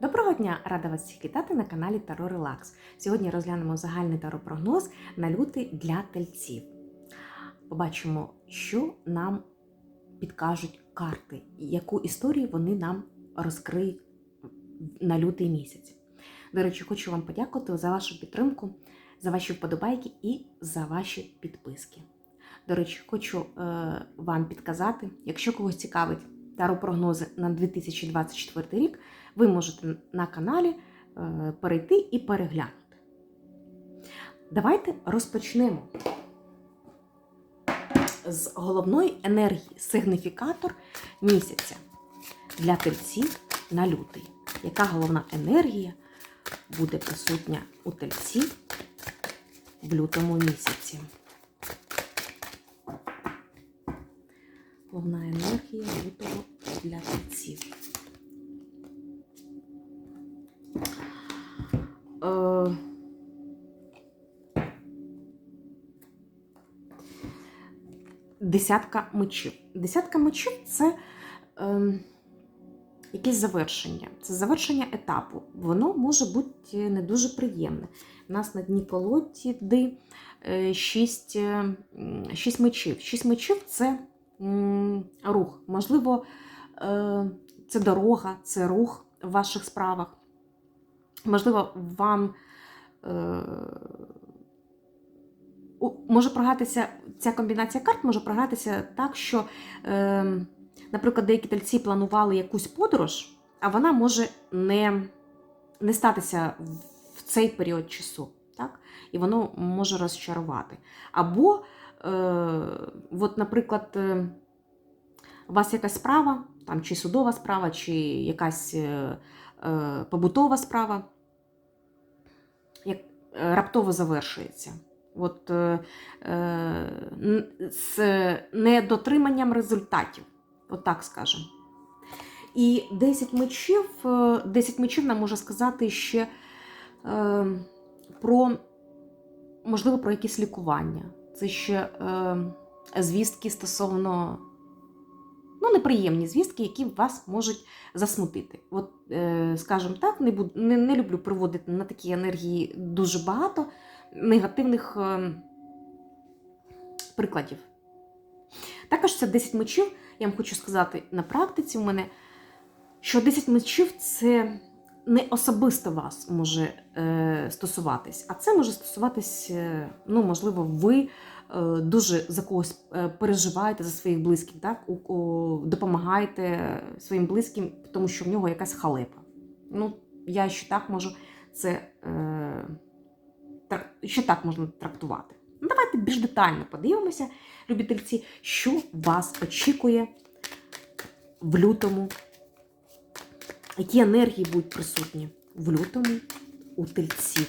Доброго дня! Рада вас всіх вітати на каналі Таро Релакс. Сьогодні розглянемо загальний таропрогноз на лютий для тельців. Побачимо, що нам підкажуть карти, яку історію вони нам розкриють на лютий місяць. До речі, хочу вам подякувати за вашу підтримку, за ваші вподобайки і за ваші підписки. До речі, хочу е, вам підказати, якщо когось цікавить таропрогнози на 2024 рік, ви можете на каналі е, перейти і переглянути. Давайте розпочнемо з головної енергії сигніфікатор місяця для тельців на лютий. Яка головна енергія буде присутня у тельців в лютому місяці? Десятка мечів. Десятка мечів це е, якесь завершення. Це завершення етапу. Воно може бути не дуже приємне. У нас на дні колоді е, шість, е, шість мечів. Шість мечів це рух. Можливо, е, це дорога, це рух в ваших справах. Можливо, вам е, може програтися ця комбінація карт може програтися так, що, е, наприклад, деякі тельці планували якусь подорож, а вона може не, не статися в цей період часу. Так? І воно може розчарувати. Або, е, от, наприклад, е, у вас якась справа, там, чи судова справа, чи якась е, е, побутова справа, як е, раптово завершується. От, е, е, з недотриманням результатів, от так скажемо. І 10 мечів, е, 10 мечів нам може сказати ще е, про, можливо, про якісь лікування. Це ще е, звістки стосовно ну, неприємні звістки, які вас можуть засмутити. От, е, скажімо так, не, буд, не, не люблю приводити на такі енергії дуже багато негативних е, прикладів. Також це 10 мечів. Я вам хочу сказати на практиці в мене, що 10 мечів це не особисто вас може е, стосуватись, а це може стосуватись, е, ну, можливо, ви дуже за когось переживаєте за своїх близьких, так? Допомагаєте своїм близьким, тому що в нього якась халепа. Ну, я ще так можу це. Ще так можна трактувати. Ну, давайте більш детально подивимося, любительці, що вас очікує в лютому. Які енергії будуть присутні в лютому у тельців?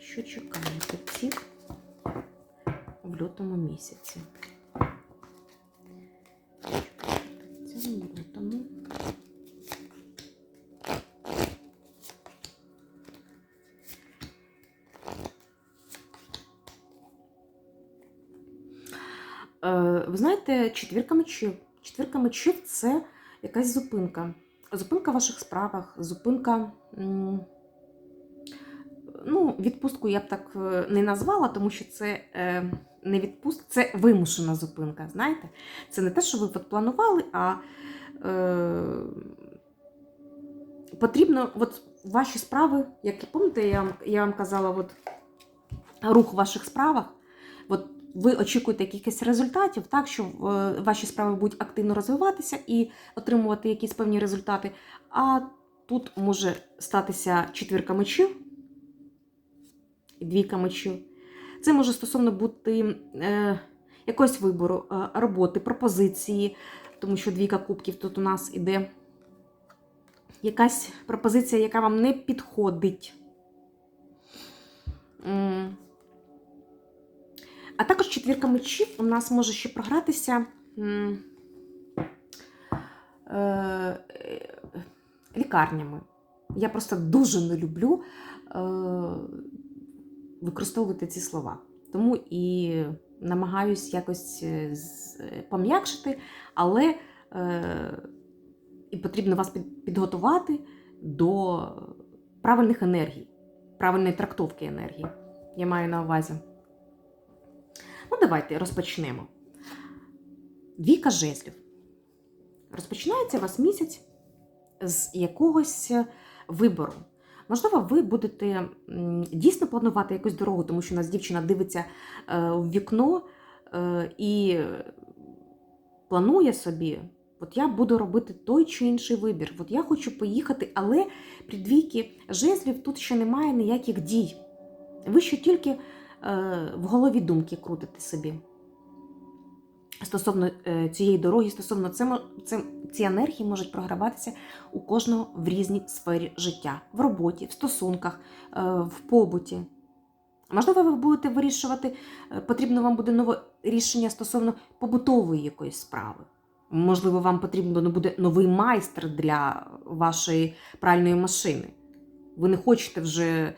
Що чекає тельців в лютому місяці? Знаєте, четвірка мечів. Четвірка мечів це якась зупинка. Зупинка в ваших справах, зупинка. Ну, відпустку я б так е, не назвала, тому що це е, не відпустка, це вимушена зупинка. Знаєте? Це не те, що ви планували, а е, потрібно от ваші справи, як і пам'ятаєте, я вам, я вам казала, от, рух в ваших справах. Ви очікуєте якихось результатів, так, що е, ваші справи будуть активно розвиватися і отримувати якісь певні результати. А тут може статися четвірка мечів двійка мечів. Це може стосовно бути е, якогось вибору, е, роботи, пропозиції, тому що двійка кубків тут у нас іде якась пропозиція, яка вам не підходить. А також четвірка мечів у нас може ще програтися е, е, лікарнями. Я просто дуже не люблю е, використовувати ці слова. Тому і намагаюсь якось пом'якшити, але і потрібно вас підготувати до правильних енергій, правильної трактовки енергії. Я маю на увазі. Ну, давайте розпочнемо. Віка жезлів. Розпочинається у вас місяць з якогось вибору. Можливо, ви будете дійсно планувати якусь дорогу, тому що у нас дівчина дивиться е, в вікно е, і планує собі, от я буду робити той чи інший вибір. От я хочу поїхати, але при двійки жезлів тут ще немає ніяких дій. Ви ще тільки е, в голові думки крутите собі. Стосовно е, цієї дороги, стосовно ці енергії можуть програватися у кожного в різній сфері життя, в роботі, в стосунках, е, в побуті. Можливо, ви будете вирішувати, е, потрібно вам буде нове рішення стосовно побутової якоїсь справи. Можливо, вам потрібен буде новий майстер для вашої пральної машини. Ви не хочете вже.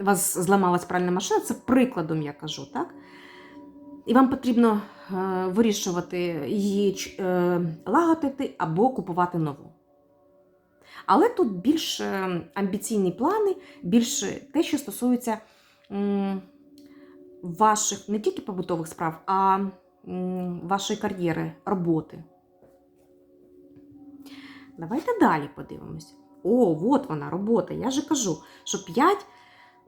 У вас зламалась пральна машина, це прикладом я кажу, так? І вам потрібно е, вирішувати її е, лагодити або купувати нову. Але тут більш е, амбіційні плани, більше те, що стосується ваших не тільки побутових справ, а вашої кар'єри, роботи. Давайте далі подивимось. О, от вона, робота. Я же кажу, що 5,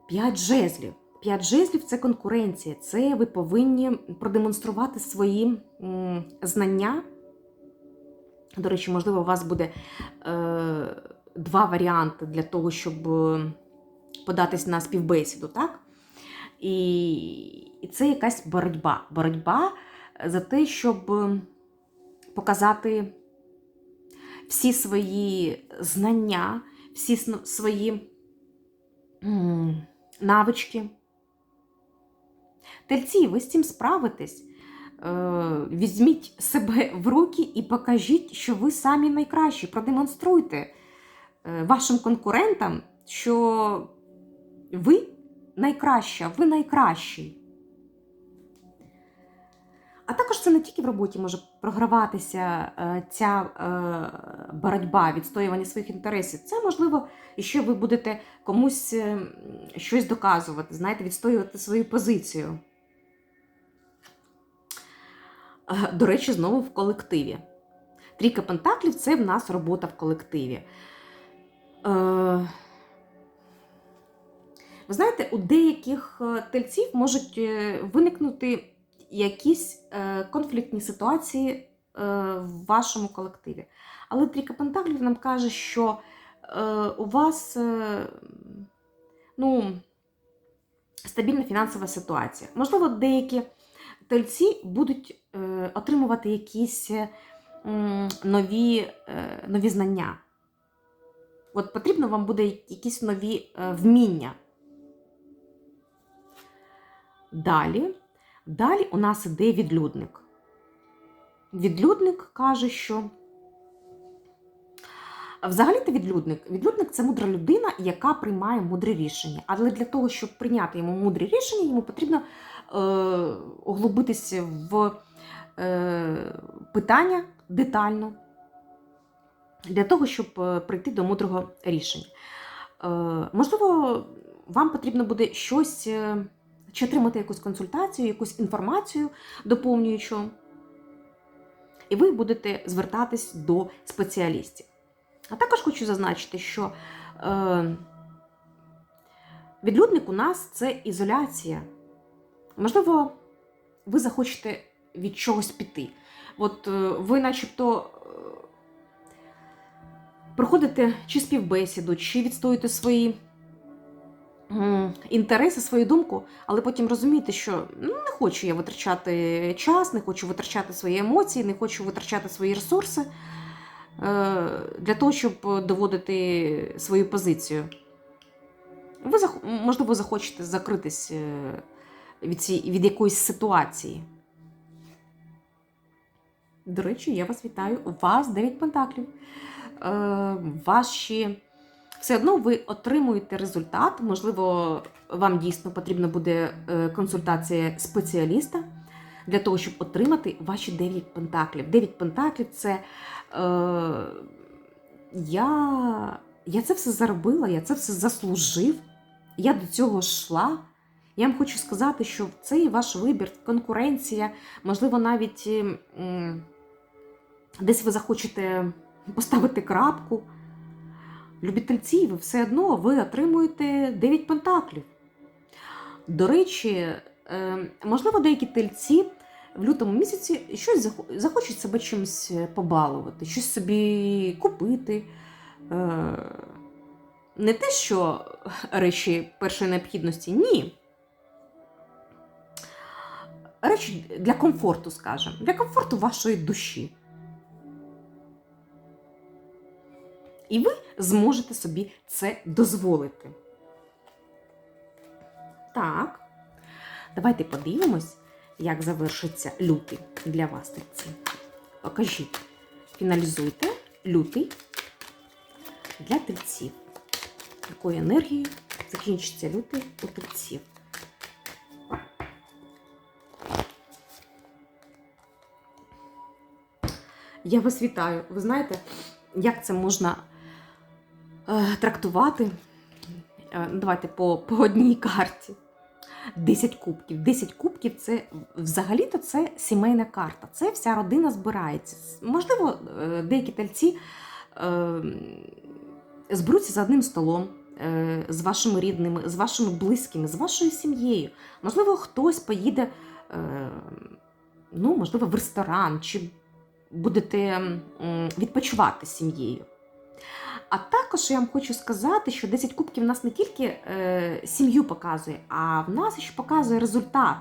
5 жезлів. 5 жезлів це конкуренція. Це ви повинні продемонструвати свої знання. До речі, можливо, у вас буде е, два варіанти для того, щоб е, податись на співбесіду, так? І, і це якась боротьба. Боротьба за те, щоб е, показати всі свої знання, всі свої навички. Тельці, ви з цим справитесь. Е, Візьміть себе в руки і покажіть, що ви самі найкращі. Продемонструйте е, вашим конкурентам, що ви найкраща, ви найкращий. А також це не тільки в роботі може програватися е, ця е, боротьба, відстоювання своїх інтересів. Це можливо, і що ви будете комусь е, щось доказувати, знаєте, відстоювати свою позицію. До речі, знову в колективі. Трійка пентаклів це в нас робота в колективі. Ви знаєте, у деяких тельців можуть виникнути якісь е, конфліктні ситуації е, в вашому колективі. Але трійка пентаклів нам каже, що е, у вас е, ну, стабільна фінансова ситуація. Можливо, деякі тельці будуть е, отримувати якісь е, нові, е, нові знання. От потрібно вам буде якісь нові е, вміння. Далі, далі у нас іде відлюдник. Відлюдник каже, що взагалі-то відлюдник. Відлюдник це мудра людина, яка приймає мудре рішення. Але для того, щоб прийняти йому мудрі рішення, йому потрібно е, углубитися в е, питання детально, для того, щоб е, прийти до мудрого рішення. Е, можливо, вам потрібно буде щось. Чи отримати якусь консультацію, якусь інформацію доповнюючу, і ви будете звертатись до спеціалістів. А також хочу зазначити, що е, відлюдник у нас це ізоляція. Можливо, ви захочете від чогось піти. От е, ви, начебто, е, проходите чи співбесіду, чи відстоюєте свої інтереси, свою думку, але потім розумієте, що ну, не хочу я витрачати час, не хочу витрачати свої емоції, не хочу витрачати свої ресурси е, для того, щоб доводити свою позицію. Ви, можливо, захочете закритись е, від, ці, від якоїсь ситуації. До речі, я вас вітаю. У вас 9 пентаклів. Е, ваші все одно ви отримуєте результат. Можливо, вам дійсно потрібна буде е, консультація спеціаліста для того, щоб отримати ваші 9 пентаклів. 9 пентаклів це е, я, я це все заробила, я це все заслужив. Я до цього йшла. Я вам хочу сказати, що цей ваш вибір, конкуренція, можливо, навіть десь ви захочете поставити крапку. Любительці, ви все одно ви отримуєте 9 пентаклів. До речі, е, можливо, деякі тельці в лютому місяці щось захочуть себе чимось побалувати, щось собі купити. Е, Не те, що речі першої необхідності, ні. Речі для комфорту, скажімо, для комфорту вашої душі. І ви зможете собі це дозволити. Так, давайте подивимось, як завершиться лютий для вас, тельці. Покажіть, фіналізуйте лютий для тельців. Якою енергією закінчиться лютий у тельців? Я вас вітаю. Ви знаєте, як це можна трактувати? Е, давайте по, по одній карті. 10 кубків. 10 кубків це взагалі-то це сімейна карта. Це вся родина збирається. Можливо, е, деякі тельці е, зберуться за одним столом. е, З вашими рідними, з вашими близькими, з вашою сім'єю. Можливо, хтось поїде, е, ну, можливо, в ресторан, чи будете відпочивати з сім'єю. А також я вам хочу сказати, що 10 кубків в нас не тільки е, сім'ю показує, а в нас ще показує результат.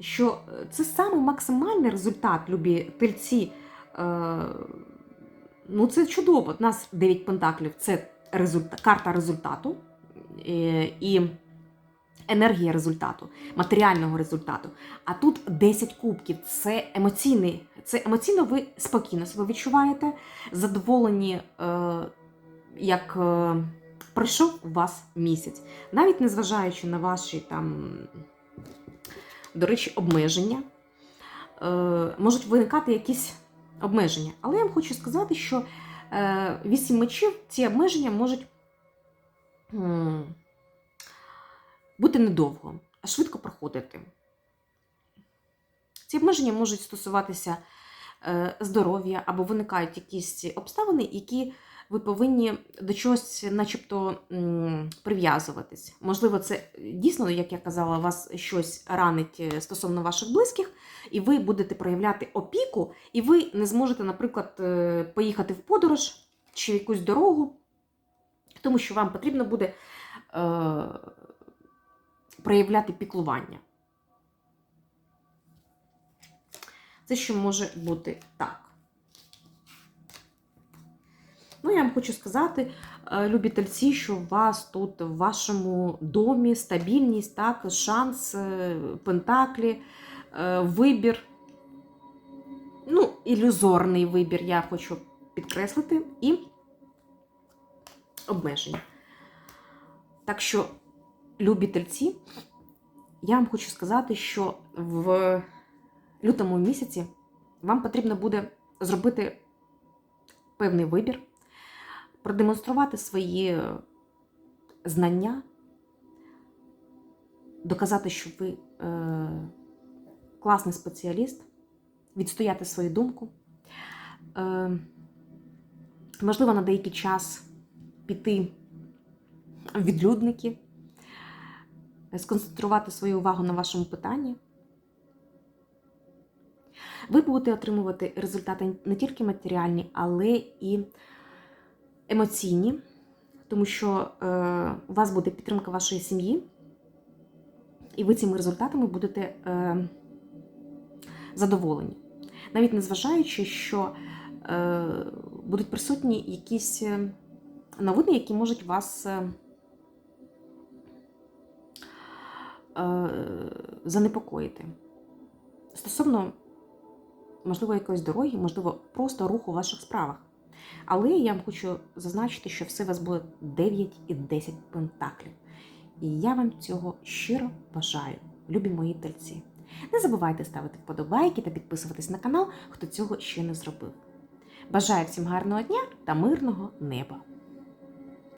Що е, це саме максимальний результат, любі тельці. Е, ну, це чудово. У нас 9 пентаклів це результа- карта результату е, і енергія результату, матеріального результату. А тут 10 кубків це емоційний, це емоційно ви спокійно себе відчуваєте, задоволені, е, як е, пройшов у вас місяць, навіть незважаючи на ваші там, до речі, обмеження, е, можуть виникати якісь обмеження. Але я вам хочу сказати, що е, вісім мечів ці обмеження можуть. бути недовго, а швидко проходити. Ці обмеження можуть стосуватися е, здоров'я або виникають якісь обставини, які ви повинні до чогось, начебто, прив'язуватись. Можливо, це дійсно, як я казала, вас щось ранить е, стосовно ваших близьких, і ви будете проявляти опіку, і ви не зможете, наприклад, е, поїхати в подорож чи в якусь дорогу, тому що вам потрібно буде. Е, проявляти піклування. Це ще може бути так. Я вам хочу сказати, е, любі тельці, що у вас тут в вашому домі стабільність, так, шанс, е, пентаклі, е, вибір. Ну, ілюзорний вибір, я хочу підкреслити, і обмеження. Так що любі тельці, я вам хочу сказати, що в лютому місяці вам потрібно буде зробити певний вибір, продемонструвати свої знання, доказати, що ви е, класний спеціаліст, відстояти свою думку. Е, можливо, на деякий час піти в відлюдники сконцентрувати свою увагу на вашому питанні. Ви будете отримувати результати не тільки матеріальні, але і емоційні, тому що е, у вас буде підтримка вашої сім'ї, і ви цими результатами будете е, задоволені. Навіть незважаючи, що е, будуть присутні якісь новини, які можуть вас. Занепокоїти. Стосовно, можливо, якоїсь дороги, можливо, просто руху у ваших справах. Але я вам хочу зазначити, що все у вас буде 9 і 10 пентаклів. І я вам цього щиро бажаю, любі мої тельці. Не забувайте ставити вподобайки та підписуватись на канал, хто цього ще не зробив. Бажаю всім гарного дня та мирного неба!